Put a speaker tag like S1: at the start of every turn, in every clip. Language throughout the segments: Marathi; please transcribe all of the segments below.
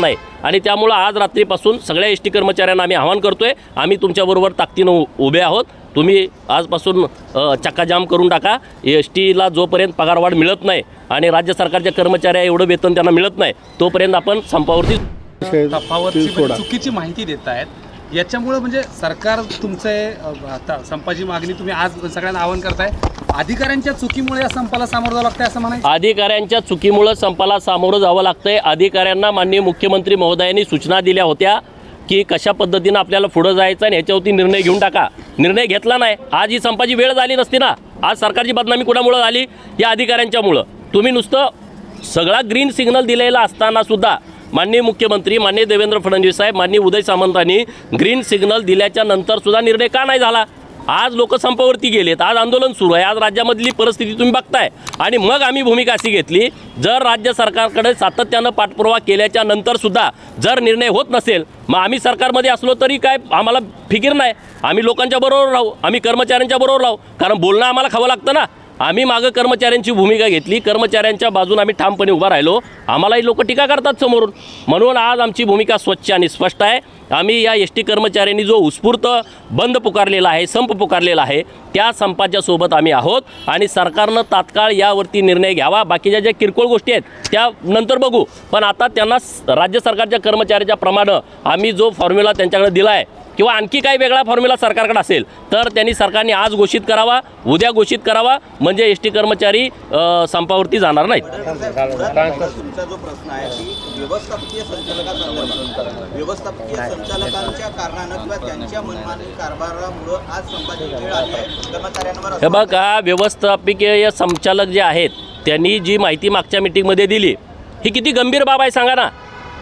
S1: घेतलेलं नाही. आणि त्यामुळं आज रात्रीपासून सगळ्या एस टी कर्मचाऱ्यांना आम्ही आवाहन करतोय आम्ही तुमच्याबरोबर ताकदीनं उभे आहोत. तुम्ही आजपासून चक्काजाम करून टाका. एस टीला जोपर्यंत पगारवाढ मिळत नाही आणि राज्य सरकारच्या कर्मचाऱ्या एवढं वेतन त्यांना मिळत नाही तोपर्यंत आपण संपावरती
S2: तफावतची म्हणजे चुकीची माहिती देत आहेत याच्यामुळं म्हणजे सरकार तुमचे संपाची मागणी तुम्ही आज सगळ्यांना आवाहन करताय. अधिकाऱ्यांच्या चुकीमुळे या संपाला सामोरं जावं लागतंय असं म्हणायचं?
S1: अधिकाऱ्यांच्या चुकीमुळं संपाला सामोरं जावं लागतंय. अधिकाऱ्यांना माननीय मुख्यमंत्री महोदयांनी सूचना दिल्या होत्या की कशा पद्धतीनं आपल्याला पुढं जायचं आणि ह्याच्यावरती निर्णय घेऊन टाका. निर्णय घेतला नाही. आज ही संपाची वेळ झाली नसती ना. आज सरकारची बदनामी कुणामुळं झाली? या अधिकाऱ्यांच्यामुळं. तुम्ही नुसतं सगळा ग्रीन सिग्नल दिलेला असताना सुद्धा माननीय मुख्यमंत्री माननीय देवेंद्र फडणवीस साहेब माननीय उदय सामंतांनी ग्रीन सिग्नल दिल्याच्या नंतर सुद्धा निर्णय का नाही झाला? आज लोक संपावरती गेलेत आज आंदोलन सुरू आहे आज राज्यामधली परिस्थिती तुम्ही बघताय. आणि मग आम्ही भूमिका अशी घेतली जर राज्य सरकारकडे सातत्यानं पाठपुरावा केल्याच्यानंतर सुद्धा जर निर्णय होत नसेल मग आम्ही सरकारमध्ये असलो तरी काय आम्हाला फिकीर नाही. आम्ही लोकांच्या बरोबर राहू आम्ही कर्मचाऱ्यांच्या बरोबर राहू कारण बोलणं आम्हाला खावं लागतं ना. आम्ही मागं कर्मचाऱ्यांची भूमिका घेतली. कर्मचाऱ्यांच्या बाजून आम्ही ठामपणे उभा राहिलो. आम्हालाही लोक टीका करतात समोरून. म्हणून आज आमची भूमिका स्वच्छ आणि स्पष्ट आहे. आम्ही या एस टी कर्मचाऱ्यांनी जो उत्स्फूर्त बंद पुकारलेला आहे संप पुकारलेला आहे त्या संपाच्या सोबत आम्ही आहोत आणि सरकारनं तात्काळ यावरती निर्णय घ्यावा. बाकीच्या ज्या किरकोळ गोष्टी आहेत त्या नंतर बघू. पण आता त्यांना राज्य सरकारच्या कर्मचाऱ्याच्या प्रमाणं आम्ही जो फॉर्म्युला त्यांच्याकडे दिला आहे किंवा आणखी काही वेगळा फॉर्म्युला सरकारकडे असेल तर त्यांनी सरकारने आज घोषित करावा उद्या घोषित करावा. म्हणजे एस टी कर्मचारी संपावरती जाणार नाहीत.
S3: तुमचा जो प्रश्न आहे की व्यवस्थापकीय संचालकासंदर्भात व्यवस्थापकीय संचालकांच्या कारणानं किंवा त्यांच्या मनमानी कारभारामुळं आज संपाची वेळ आली आहे कर्मचाऱ्यांवर
S1: हे बघा व्यवस्थापकीय संचालक जे आहेत त्यांनी जी माहिती मागच्या मिटिंगमध्ये दिली ही किती गंभीर बाब आहे सांगा ना.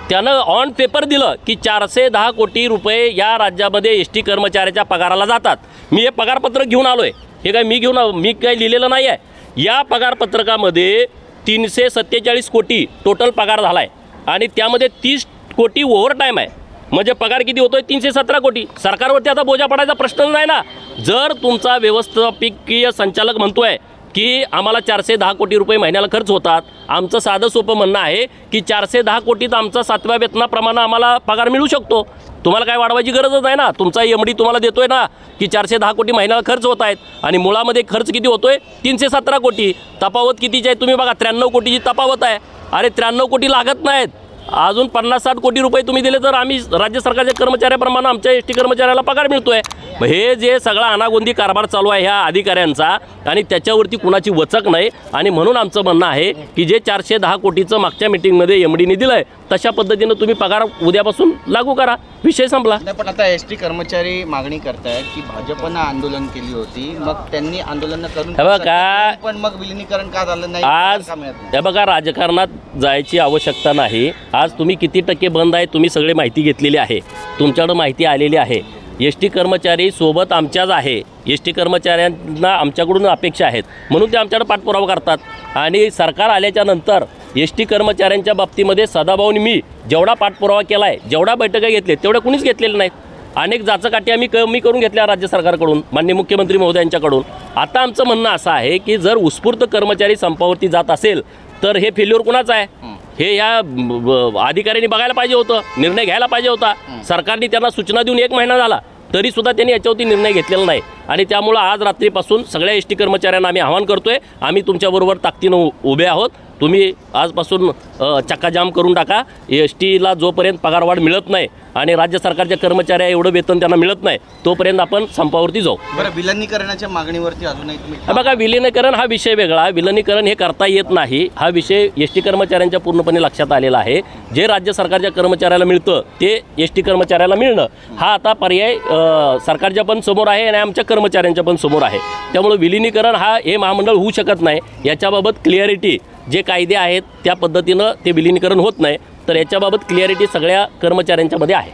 S1: त्यानं ऑन पेपर दिलं की चारशे दहा कोटी रुपये या राज्यामध्ये एस टी कर्मचाऱ्याच्या पगाराला जातात. मी हे पगारपत्रक घेऊन आलो आहे हे काय मी घेऊन मी काय लिहिलेलं नाही आहे या पगारपत्रकामध्ये तीनशे सत्तेचाळीस कोटी टोटल पगार झाला आहे आणि त्यामध्ये तीस कोटी ओव्हर टाईम आहे. म्हणजे पगार किती होतोय? तीनशे सतरा कोटी. सरकारवरती आता बोजा पडायचा प्रश्न नाही ना. जर तुमचा व्यवस्थापकीय संचालक म्हणतोय की आम्हाला चारशे दहा कोटी रुपये महिन्याला खर्च होतात. आमचं साधं सोपं म्हणणं आहे की चारशे दहा कोटीत आमचा सातव्या वेतनाप्रमाणे आम्हाला पगार मिळू शकतो. तुम्हाला काय वाढवायची गरजच आहे ना? तुमचा एम डी तुम्हाला देतोय ना की चारशे दहा कोटी महिन्याला खर्च होत आहेत. आणि मुळामध्ये खर्च किती होतोय? तीनशे सतरा कोटी. तफावत कितीची आहे तुम्ही बघा त्र्याण्णव कोटीची तफावत आहे. अरे त्र्याण्णव कोटी लागत नाहीत. अजून पन्नास साठ कोटी रुपये तुम्ही दिले तर आम्ही राज्य सरकारच्या कर्मचाऱ्याप्रमाणे आमच्या एस टी कर्मचाऱ्याला पगार मिळतो आहे मग हे जे सगळा अनागोंदी कारभार चालू आहे ह्या अधिकाऱ्यांचा आणि त्याच्यावरती कुणाची वचक नाही आणि म्हणून आमचं म्हणणं आहे की जे चारशे दहा कोटीचं मागच्या मिटिंगमध्ये एम डीने दिलं आहे तशा पद्धतीनं तुम्ही पगार उद्यापासून लागू करा. विषय संपला.
S4: पण आता एस टी कर्मचारी मागणी करतायत की भाजपनं आंदोलन केली होती मग त्यांनी आंदोलन करून
S1: हे बघा,
S4: पण मग विलिनीकरण का झालं नाही?
S1: आज? हे बघा राजकारणात जायची आवश्यकता नाही. आज तुम्ही किती टक्के बंद आहे तुम्ही सगळे माहिती घेतलेली आहे. तुमच्याकडं माहिती आलेली आहे. एस टी कर्मचारी सोबत आमच्याच आहे. एस टी कर्मचाऱ्यांना आमच्याकडून अपेक्षा आहेत. म्हणून ते आमच्याकडे पाठपुरावा करतात. आणि सरकार आल्याच्यानंतर एस टी कर्मचाऱ्यांच्या बाबतीमध्ये सदाभाऊनी मी जेवढा पाठपुरावा केला आहे जेवढा बैठका घेतल्या तेवढ्या कुणीच घेतलेल्या नाहीत. अनेक जाचकाठी आम्ही कमी करून घेतल्या राज्य सरकारकडून माननीय मुख्यमंत्री महोदयांच्याकडून. आता आमचं म्हणणं असं आहे की जर उत्स्फूर्त कर्मचारी संपावरती जात असेल तर हे फेल्युअर कुणाचं आहे? हे या अधिकाऱ्यांनी बघायला पाहिजे होतं निर्णय घ्यायला पाहिजे होता. सरकारने त्यांना सूचना देऊन एक महिना झाला तरी सुद्धा त्यांनी याच्यावरती निर्णय घेतलेला नाही. आणि त्यामुळं आज रात्रीपासून सगळ्या एस टी कर्मचाऱ्यांना आम्ही आवाहन करतोय आम्ही तुमच्याबरोबर ताकदीनं उभे आहोत. तुम्ही आजपासून चक्काजाम करून टाका. एस टीला जोपर्यंत पगारवाढ मिळत नाही आणि राज्य सरकारच्या कर्मचाऱ्या एवढं वेतन त्यांना मिळत नाही तोपर्यंत आपण संपावरती जाऊ.
S4: बरं विलिनीकरणाच्या मागणीवरती अजूनही तुम्ही
S1: बघा विलिनीकरण हा विषय वेगळा. विलिनीकरण हे करता येत नाही. हा विषय एस टी कर्मचाऱ्यांच्या पूर्णपणे लक्षात आलेला आहे. जे राज्य सरकारच्या कर्मचाऱ्याला मिळतं ते एस टी कर्मचाऱ्याला मिळणं. हा आता पर्याय सरकारच्या पण समोर आहे आणि आमच्या कर्मचाऱ्यांच्या पण समोर आहे. त्यामुळं विलिनीकरण हा हे महामंडळ होऊ शकत नाही. याच्याबाबत क्लिअरिटी जे कायदे आहेत त्या पद्धतीनं ते विलीनीकरण होत नाही. तर याच्याबाबत क्लिअरिटी सगळ्या कर्मचाऱ्यांच्यामध्ये आहे.